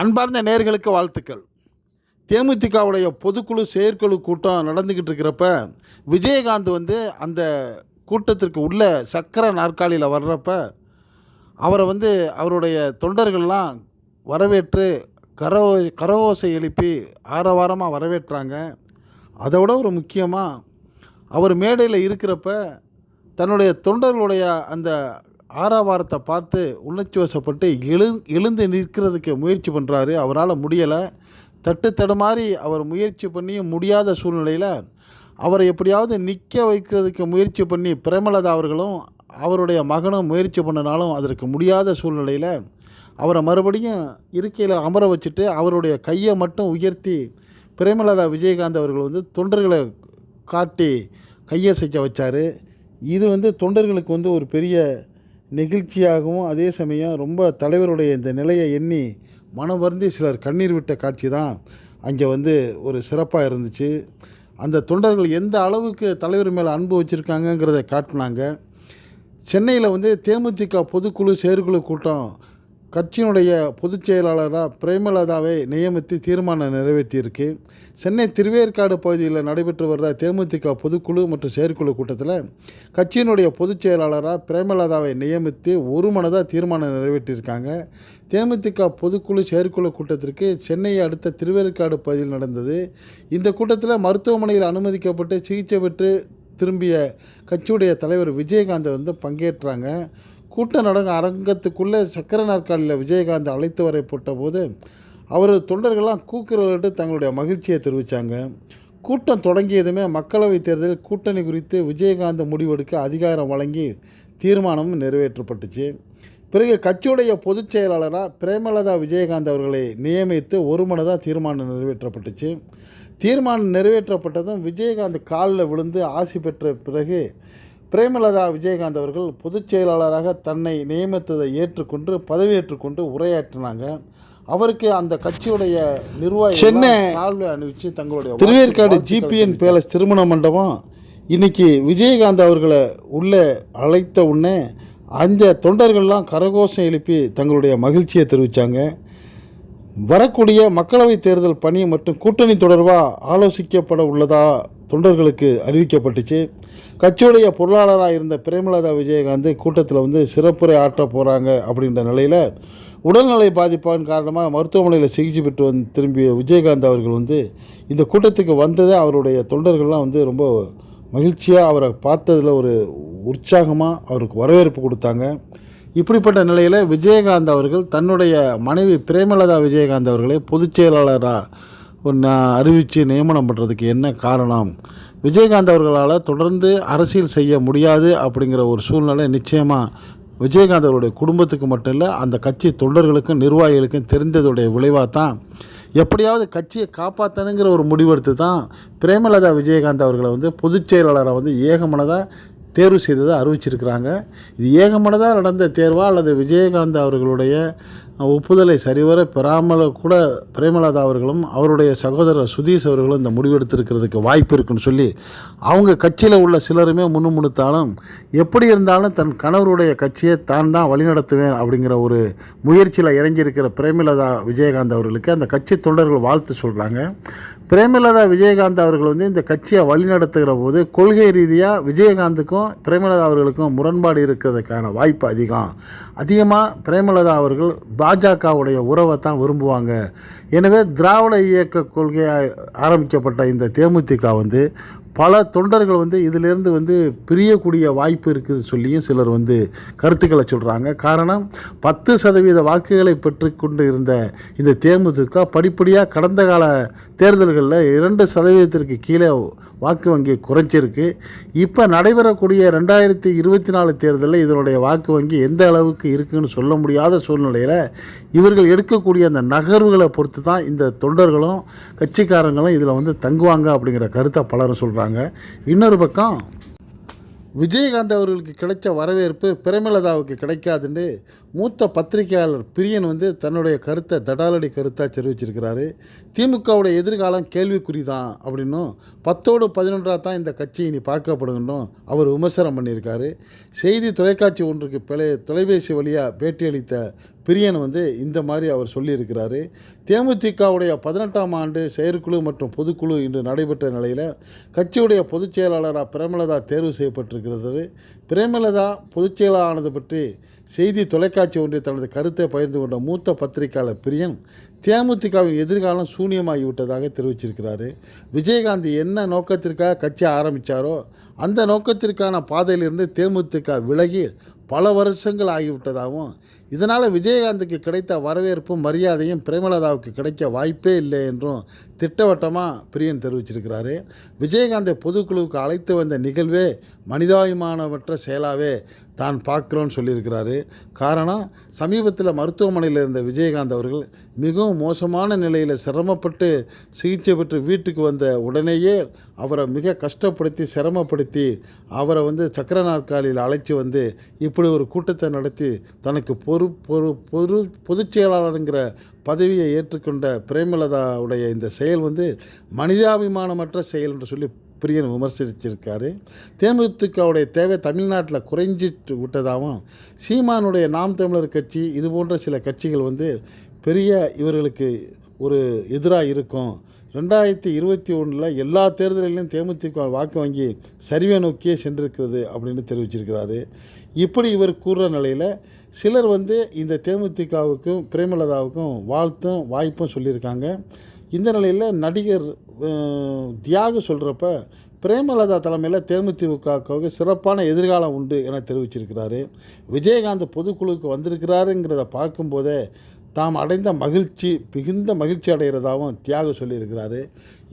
அன்பார்ந்த நேர்களுக்கு வாழ்த்துக்கள். தேமுதிகவுடைய பொதுக்குழு செயற்குழு கூட்டம் நடந்துக்கிட்டு இருக்கிறப்ப விஜயகாந்த் வந்து அந்த கூட்டத்திற்கு உள்ள சக்கர நாற்காலியில் வர்றப்ப அவரை வந்து அவருடைய தொண்டர்கள்லாம் வரவேற்று கரோ கரவோசை எழுப்பி ஆரவாரமாக வரவேற்றாங்க. அதை விட ஒரு முக்கியமாக அவர் மேடையில் இருக்கிறப்ப தன்னுடைய தொண்டர்களுடைய அந்த ஆரவாரத்தை பார்த்து உணர்ச்சி வசப்பட்டு எழு எழுந்து நிற்கிறதுக்கு முயற்சி பண்ணுறாரு அவரால் முடியலை. தட்டு தடுமாறி அவர் முயற்சி பண்ணியும் முடியாத சூழ்நிலையில் அவரை எப்படியாவது நிற்க வைக்கிறதுக்கு முயற்சி பண்ணி பிரேமலதா அவர்களும் அவருடைய மகனும் முயற்சி பண்ணினாலும் அதற்கு முடியாத சூழ்நிலையில் அவரை மறுபடியும் இருக்கையில் அமர வச்சுட்டு அவருடைய கையை மட்டும் உயர்த்தி பிரேமலதா விஜயகாந்த் அவர்கள் வந்து தொண்டர்களை காட்டி கையசைக்க வச்சார். இது வந்து தொண்டர்களுக்கு வந்து ஒரு பெரிய நெகிழ்ச்சியாகவும் அதே சமயம் ரொம்ப தலைவருடைய இந்த நிலையை எண்ணி மனம் வருந்தி சிலர் கண்ணீர் விட்ட காட்சி தான் அங்கே வந்து ஒரு சிறப்பாக இருந்துச்சு. அந்த தொண்டர்கள் எந்த அளவுக்கு தலைவர் மேலே அன்பு வச்சுருக்காங்கங்கிறத காட்டினாங்க. சென்னையில் வந்து தேமுதிக பொதுக்குழு செயற்குழு கூட்டம் கட்சியினுடைய பொதுச் செயலாளராக பிரேமலதாவை நியமித்து தீர்மானம் நிறைவேற்றியிருக்கு. சென்னை திருவேற்காடு பகுதியில் நடைபெற்று வர்ற தேமுதிக பொதுக்குழு மற்றும் செயற்குழு கூட்டத்தில் கட்சியினுடைய பொதுச் செயலாளராக பிரேமலதாவை நியமித்து ஒரு மனதாக தீர்மானம் நிறைவேற்றியிருக்காங்க. தேமுதிக பொதுக்குழு செயற்குழு கூட்டத்திற்கு சென்னையை அடுத்த திருவேற்காடு பகுதியில் நடந்தது. இந்த கூட்டத்தில் மருத்துவமனையில் அனுமதிக்கப்பட்டு சிகிச்சை பெற்று திரும்பிய கட்சியுடைய தலைவர் விஜயகாந்த் வந்து பங்கேற்றாங்க. கூட்டம் நடங்க அரங்கத்துக்குள்ளே சக்கர நாற்காலியில் விஜயகாந்த் அழைத்து வரப்பட்ட போது அவரது தொண்டர்கள்லாம் கூக்குரலிட்டு தங்களுடைய மகிழ்ச்சியை தெரிவித்தாங்க. கூட்டம் தொடங்கியதுமே மக்களவைத் தேர்தலில் கூட்டணி குறித்து விஜயகாந்த் முடிவெடுக்க அதிகாரம் வழங்கி தீர்மானமும் நிறைவேற்றப்பட்டுச்சு. பிறகு கட்சியுடைய பொதுச் செயலாளராக பிரேமலதா விஜயகாந்த் அவர்களை நியமித்து ஒருமனதாக தீர்மானம் நிறைவேற்றப்பட்டுச்சு. தீர்மானம் நிறைவேற்றப்பட்டதும் விஜயகாந்த் காலில் விழுந்து ஆசி பெற்ற பிறகு பிரேமலதா விஜயகாந்த் அவர்கள் பொதுச் செயலாளராக தன்னை நியமித்ததை ஏற்றுக்கொண்டு பதவியேற்றுக்கொண்டு உரையாற்றினாங்க. அவருக்கு அந்த கட்சியுடைய நிர்வாகி சென்னை அணிவிச்சு தங்களுடைய திருவேற்காடு ஜிபிஎன் பேலஸ் திருமண மண்டபம் இன்னைக்கு விஜயகாந்த் அவர்களை உள்ளே அழைத்த உடனே அந்த தொண்டர்கள்லாம் கரகோஷம் எழுப்பி தங்களுடைய மகிழ்ச்சியை தெரிவித்தாங்க வரக்கூடிய மக்களவைத் தேர்தல் பணி மற்றும் கூட்டணி தொடர்பாக ஆலோசிக்கப்பட உள்ளதா தொண்டர்களுக்கு அறிவிக்கப்பட்டுச்சு. கட்சியுடைய பொருளாளராக இருந்த பிரேமலதா விஜயகாந்த் கூட்டத்தில் வந்து சிறப்புரை ஆற்ற போகிறாங்க அப்படின்ற நிலையில் உடல்நிலை பாதிப்பான் காரணமாக மருத்துவமனையில் சிகிச்சை பெற்று வந்து திரும்பிய விஜயகாந்த் அவர்கள் வந்து இந்த கூட்டத்துக்கு வந்ததே அவருடைய தொண்டர்கள்லாம் வந்து ரொம்ப மகிழ்ச்சியாக அவரை பார்த்ததில் ஒரு உற்சாகமாக அவருக்கு வரவேற்பு கொடுத்தாங்க. இப்படிப்பட்ட நிலையில் விஜயகாந்த் அவர்கள் தன்னுடைய மனைவி பிரேமலதா விஜயகாந்த் அவர்களை பொதுச் செயலாளராக அறிவித்து நியமனம் பண்ணுறதுக்கு என்ன காரணம்? விஜயகாந்த் அவர்களால் தொடர்ந்து அரசியல் செய்ய முடியாது அப்படிங்கிற ஒரு சூழ்நிலை நிச்சயமாக விஜயகாந்த் அவருடைய குடும்பத்துக்கு மட்டும் இல்லை அந்த கட்சி தொண்டர்களுக்கும் நிர்வாகிகளுக்கும் தெரிந்ததுடைய விளைவாக தான் எப்படியாவது கட்சியை காப்பாற்றணுங்கிற ஒரு முடிவெடுத்து தான் பிரேமலதா விஜயகாந்த் அவர்களை வந்து பொதுச் செயலாளரை வந்து ஏகமனதாக தேர்வு செய்ததை அறிவிச்சிருக்கிறாங்க. இது ஏகமனதாக நடந்த தேர்வா அல்லது விஜயகாந்த் அவர்களுடைய ஒப்புதலை சரிவர பெறாமல் கூட பிரேமலதா அவர்களும் அவருடைய சகோதரர் சுதீஷ் அவர்களும் இந்த முடிவெடுத்திருக்கிறதுக்கு வாய்ப்பு இருக்குன்னு சொல்லி அவங்க கட்சியில் உள்ள சிலருமே முன்னுமுணுத்தாலும் எப்படி இருந்தாலும் தன் கணவருடைய கட்சியை தான் தான் வழிநடத்துவேன் அப்படிங்கிற ஒரு முயற்சியில் இறங்கியிருக்கிற பிரேமலதா விஜயகாந்த் அவர்களுக்கு அந்த கட்சி தொண்டர்கள் வாழ்த்து சொல்கிறாங்க பிரேமலதா விஜயகாந்த் அவர்கள் வந்து இந்த கட்சியை வழிநடத்துகிற போது கொள்கை ரீதியாக விஜயகாந்துக்கும் பிரேமலதா அவர்களுக்கும் முரண்பாடு இருக்கிறதுக்கான வாய்ப்பு அதிகம். அதிகமாக பிரேமலதா அவர்கள் பாஜகவுடைய உறவை தான் விரும்புவாங்க. எனவே திராவிட இயக்க கொள்கையாக ஆரம்பிக்கப்பட்ட இந்த தேமுதிக வந்து பல தொண்டர்கள் வந்து இதிலிருந்து வந்து பிரியக்கூடிய வாய்ப்பு இருக்குதுன்னு சொல்லியும் சிலர் வந்து கருத்துக்களை சொல்கிறாங்க காரணம் பத்து சதவீத வாக்குகளை பெற்றுக்கொண்டு இருந்த இந்த தேமுதிக படிப்படியாக கடந்த கால தேர்தல்களில் இரண்டு சதவீதத்திற்கு கீழே வாக்கு வங்கி குறைஞ்சிருக்கு. இப்போ நடைபெறக்கூடிய ரெண்டாயிரத்தி இருபத்தி நாலு தேர்தலில் இதனுடைய வாக்கு வங்கி எந்த அளவுக்கு இருக்குன்னு சொல்ல முடியாத சூழ்நிலையில் இவர்கள் எடுக்கக்கூடிய அந்த நகர்வுகளை பொறுத்து தான் இந்த தொண்டர்களும் கட்சிக்காரங்களும் இதில் வந்து தங்குவாங்க அப்படிங்கிற கருத்தை பலரும் சொல்கிறாங்க இன்னொரு பக்கம் விஜயகாந்த் அவர்களுக்கு கிடைச்ச வரவேற்பு பிரேமலதாவுக்கு கிடைக்காதுன்னு மூத்த பத்திரிகையாளர் பிரியன் வந்து தன்னுடைய கருத்தை தடாலடி கருத்தாக தெரிவிச்சிருக்கிறாரு. திமுகவுடைய எதிர்காலம் கேள்விக்குறி தான் அப்படின்னும் பத்தோடு பதினொன்றாக தான் இந்த கட்சி இனி பார்க்கப்படுங்கன்னும் அவர் விமர்சனம் பண்ணியிருக்காரு. செய்தி தொலைக்காட்சி ஒன்றுக்கு பிழை தொலைபேசி வழியாக பேட்டியளித்த பிரியன் வந்து இந்த மாதிரி அவர் சொல்லியிருக்கிறாரு. தேமுதிகவுடைய பதினெட்டாம் ஆண்டு செயற்குழு மற்றும் பொதுக்குழு இன்று நடைபெற்ற நிலையில் கட்சியுடைய பொதுச் செயலாளராக பிரேமலதா தேர்வு செய்யப்பட்டிருக்கிறது. பிரேமலதா பொதுச் செயலாளர் ஆனது பற்றி செய்தி தொலைக்காட்சி ஒன்றில் தனது கருத்தை பகிர்ந்து கொண்ட மூத்த பத்திரிகையாளர் பிரியன் தேமுதிகவின் எதிர்காலம் சூனியமாகிவிட்டதாக தெரிவிச்சிருக்கிறாரு விஜயகாந்த் என்ன நோக்கத்திற்காக கட்சி ஆரம்பித்தாரோ அந்த நோக்கத்திற்கான பாதையிலிருந்து தேமுதிக விலகி பல வருஷங்கள் ஆகிவிட்டதாகவும் இதனால் விஜயகாந்துக்கு கிடைத்த வரவேற்பும் மரியாதையும் பிரேமலதாவுக்கு கிடைக்க வாய்ப்பே இல்லை என்றும் திட்டவட்டமாக பிரியன் தெரிவிச்சிருக்கிறாரு விஜயகாந்தை பொதுக்குழுவுக்கு அழைத்து வந்த நிகழ்வே மனிதாபிமானமற்ற செயலாகவே தான் பார்க்குறோன்னு சொல்லியிருக்கிறாரு. காரணம் சமீபத்தில் மருத்துவமனையில் இருந்த விஜயகாந்த் அவர்கள் மிகவும் மோசமான நிலையில் சிரமப்பட்டு சிகிச்சை பெற்று வீட்டுக்கு வந்த உடனேயே அவரை மிக கஷ்டப்படுத்தி சிரமப்படுத்தி அவரை வந்து சக்கர நாற்காலியில் அழைச்சி வந்து இப்படி ஒரு கூட்டத்தை நடத்தி தனக்கு பொறு பொறு பொது பொதுச் செயலாளருங்கிற பதவியை ஏற்றுக்கொண்ட பிரேமலதாவுடைய இந்த செயல் வந்து மனிதாபிமானமற்ற செயல் என்று சொல்லி பிரியன் விமர்சிச்சிருக்காரு. தேமுதிகவுடைய தேவை தமிழ்நாட்டில் குறைஞ்சிட்டு விட்டதாகவும் சீமானுடைய நாம் தமிழர் கட்சி இது போன்ற சில கட்சிகள் வந்து பெரிய இவர்களுக்கு ஒரு எதிராக இருக்கும். ரெண்டாயிரத்தி இருபத்தி ஒன்றில் எல்லா தேர்தலிலும் தேமுதிக வாக்கு வங்கி சரிவை நோக்கியே சென்றிருக்கிறது அப்படின்னு தெரிவிச்சிருக்கிறாரு. இப்படி இவர் கூறுற நிலையில் சிலர் வந்து இந்த தேமுதிகவுக்கும் பிரேமலதாவுக்கும் வாழ்த்தும் வாய்ப்பும் சொல்லியிருக்காங்க. இந்த நிலையில் நடிகர் தியாகு சொல்கிறப்ப பிரேமலதா தலைமையில் தேமுதிகவுக்கு சிறப்பான எதிர்காலம் உண்டு என தெரிவிச்சிருக்கிறாரு. விஜயகாந்த் பொதுக்குழுவுக்கு வந்திருக்கிறாருங்கிறத பார்க்கும்போதே தாம் அடைந்த மகிழ்ச்சி மிகுந்த மகிழ்ச்சி அடைகிறதாகவும் தியாக சொல்லியிருக்கிறாரு.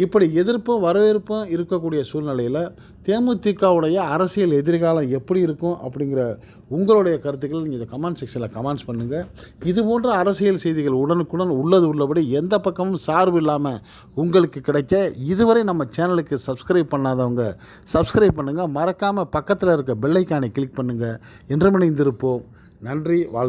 இப்படி எதிர்ப்பும் வரவேற்பும் இருக்கக்கூடிய சூழ்நிலையில் தேமுதிகவுடைய அரசியல் எதிர்காலம் எப்படி இருக்கும் அப்படிங்கிற உங்களுடைய கருத்துக்கள் நீங்கள் இந்த கமெண்ட் செக்ஷனில் கமெண்ட்ஸ் பண்ணுங்கள் இது போன்ற அரசியல் செய்திகள் உடனுக்குடன் உள்ளது உள்ளபடி எந்த பக்கமும் சார்பு இல்லாமல் உங்களுக்கு கிடைக்க இதுவரை நம்ம சேனலுக்கு சப்ஸ்கிரைப் பண்ணாதவங்க சப்ஸ்கிரைப் பண்ணுங்கள் மறக்காமல் பக்கத்தில் இருக்க பெல்லைக்கானை கிளிக் பண்ணுங்கள் இன்றமணிந்திருப்போம். நன்றி வாழ்த்து.